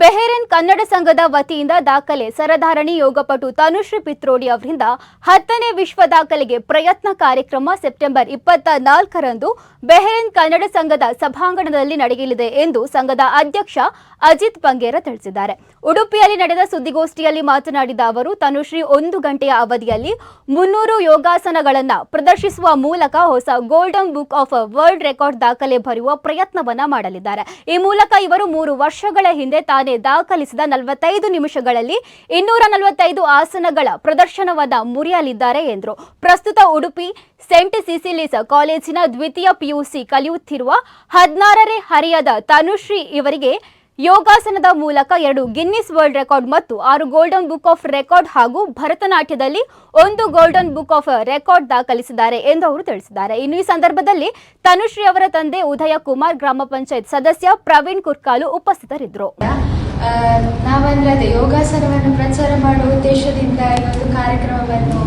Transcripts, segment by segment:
ಬೆಹೆರೆನ್ ಕನ್ನಡ ಸಂಘದ ವತಿಯಿಂದ ದಾಖಲೆ ಸರಧಾರಣಿ ಯೋಗಪಟು ತನುಶ್ರೀ ಪಿತ್ರೋಡಿ ಅವರಿಂದ ಹತ್ತನೇ ವಿಶ್ವ ದಾಖಲೆಗೆ ಪ್ರಯತ್ನ ಕಾರ್ಯಕ್ರಮ ಸೆಪ್ಟೆಂಬರ್ ಇಪ್ಪತ್ತ ನಾಲ್ಕರಂದು ಬೆಹರೇನ್ ಕನ್ನಡ ಸಂಘದ ಸಭಾಂಗಣದಲ್ಲಿ ನಡೆಯಲಿದೆ ಎಂದು ಸಂಘದ ಅಧ್ಯಕ್ಷ ಅಜಿತ್ ಬಂಗೇರ ತಿಳಿಸಿದ್ದಾರೆ. ಉಡುಪಿಯಲ್ಲಿ ನಡೆದ ಸುದ್ದಿಗೋಷ್ಠಿಯಲ್ಲಿ ಮಾತನಾಡಿದ ಅವರು, ತನುಶ್ರೀ ಒಂದು ಗಂಟೆಯ ಅವಧಿಯಲ್ಲಿ ಮುನ್ನೂರು ಯೋಗಾಸನಗಳನ್ನು ಪ್ರದರ್ಶಿಸುವ ಮೂಲಕ ಹೊಸ golden book of world record ದಾಖಲೆ ಬರೆಯುವ ಪ್ರಯತ್ನವನ್ನ ಮಾಡಲಿದ್ದಾರೆ. ಈ ಮೂಲಕ ಇವರು ಮೂರು ವರ್ಷಗಳ ಹಿಂದೆ ತಾನೇ ದಾಖಲಿಸಿದ ನಲವತ್ತೈದು ನಿಮಿಷಗಳಲ್ಲಿ ಇನ್ನೂರ ನಲವತ್ತೈದು ಆಸನಗಳ ಪ್ರದರ್ಶನವಾದ ಮುರಿಯಲಿದ್ದಾರೆ ಎಂದರು. ಪ್ರಸ್ತುತ ಉಡುಪಿ, ಸೆಂಟ್ ಸಿಸಿಲಿಸ್ ಕಾಲೇಜಿನ ದ್ವಿತೀಯ ಪಿಯುಸಿ ಕಲಿಯುತ್ತಿರುವ ಹದಿನಾರನೇ ಹರಿಯದ ತನುಶ್ರೀ ಇವರಿಗೆ ಯೋಗಾಸನದ ಮೂಲಕ ಎರಡು ಗಿನ್ನಿಸ್ ವರ್ಲ್ಡ್ ರೆಕಾರ್ಡ್ ಮತ್ತು ಆರು ಗೋಲ್ಡನ್ ಬುಕ್ ಆಫ್ ರೆಕಾರ್ಡ್ ಹಾಗೂ ಭರತನಾಟ್ಯದಲ್ಲಿ ಒಂದು ಗೋಲ್ಡನ್ ಬುಕ್ ಆಫ್ ರೆಕಾರ್ಡ್ ದಾಖಲಿಸಿದ್ದಾರೆ ಎಂದು ಅವರು ತಿಳಿಸಿದ್ದಾರೆ. ಇನ್ನು ಈ ಸಂದರ್ಭದಲ್ಲಿ ತನುಶ್ರೀ ಅವರ ತಂದೆ ಉದಯ ಕುಮಾರ್ ಗ್ರಾಮ ಪಂಚಾಯತ್ ಸದಸ್ಯ ಪ್ರವೀಣ್ ಕುರ್ಕಾಲು ಉಪಸ್ಥಿತರಿದ್ದರು. ನಾವಂದ್ರೆ ಯೋಗಾಸನವನ್ನು ಪ್ರಚಾರ ಮಾಡುವ ಉದ್ದೇಶದಿಂದ ಈ ಕಾರ್ಯಕ್ರಮವನ್ನು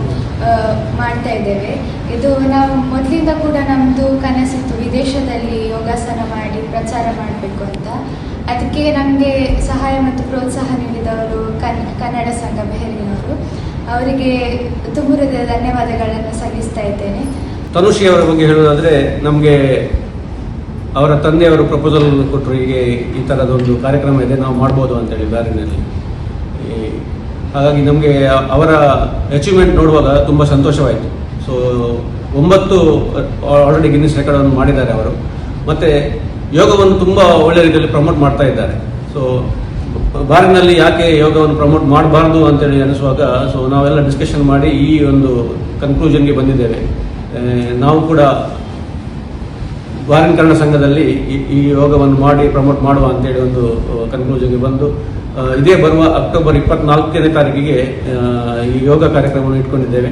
ಮಾಡ್ತಾ ಇದ್ದೇವೆ. ಇದು ನಾವು ಮೊದಲಿಂದ ಕೂಡ ನಮ್ಮದು ಕನಸಿತ್ತು ವಿದೇಶದಲ್ಲಿ ಯೋಗಾಸನ ಮಾಡಿ ಪ್ರಚಾರ ಮಾಡಬೇಕು ಅಂತ. ಅದಕ್ಕೆ ನಮಗೆ ಸಹಾಯ ಮತ್ತು ಪ್ರೋತ್ಸಾಹ ನೀಡಿದವರು ಕನ್, ಕನ್ನಡ ಸಂಘ ಬೆಹರಿನವರು. ಅವರಿಗೆ ತುಂಬ ಹೃದಯದ ಧನ್ಯವಾದಗಳನ್ನು ಸಲ್ಲಿಸ್ತಾ ಇದ್ದೇನೆ. ತನುಷಿ ಅವರ ಬಗ್ಗೆ ಹೇಳೋದಾದರೆ ನಮಗೆ ಅವರ ತಂದೆಯವರು ಪ್ರಪೋಸಲ್ ಕೊಟ್ಟರು ಹೀಗೆ ಈ ಥರದೊಂದು ಕಾರ್ಯಕ್ರಮ ಇದೆ, ನಾವು ಮಾಡ್ಬೋದು ಅಂತೇಳಿ ಬ್ಯಾರಿನಲ್ಲಿ ಹಾಗಾಗಿ ನಮಗೆ ಅವರ ಅಚೀವ್ಮೆಂಟ್ ನೋಡುವಾಗ ತುಂಬ ಸಂತೋಷವಾಯಿತು. ಸೊ ಒಂಬತ್ತು ಆಲ್ರೆಡಿ ಗಿನ್ನಿಸ್ ರೆಕಾರ್ಡನ್ನು ಮಾಡಿದ್ದಾರೆ ಅವರು. ಮತ್ತು ಯೋಗವನ್ನು ತುಂಬ ಒಳ್ಳೆ ರೀತಿಯಲ್ಲಿ ಪ್ರಮೋಟ್ ಮಾಡ್ತಾ ಇದ್ದಾರೆ. ಸೊ ಬಾರಿನಲ್ಲಿ ಯಾಕೆ ಯೋಗವನ್ನು ಪ್ರಮೋಟ್ ಮಾಡಬಾರ್ದು ಅಂತೇಳಿ ಅನಿಸುವಾಗ ಸೊ ನಾವೆಲ್ಲ ಡಿಸ್ಕಷನ್ ಮಾಡಿ ಈ ಒಂದು ಕನ್ಕ್ಲೂಷನ್ಗೆ ಬಂದಿದ್ದೇವೆ. ನಾವು ಕೂಡ ಬಾರಿನ ಸಂಘದಲ್ಲಿ ಈ- ಯೋಗವನ್ನು ಮಾಡಿ ಪ್ರಮೋಟ್ ಮಾಡುವ ಅಂತೇಳಿ ಒಂದು ಕನ್ಕ್ಲೂಷನ್ಗೆ ಬಂದು ಇದೇ ಬರುವ ಅಕ್ಟೋಬರ್ ಇಪ್ಪತ್ನಾಲ್ಕನೇ ತಾರೀಕಿಗೆ ಈ ಯೋಗ ಕಾರ್ಯಕ್ರಮವನ್ನು ಇಟ್ಕೊಂಡಿದ್ದೇವೆ.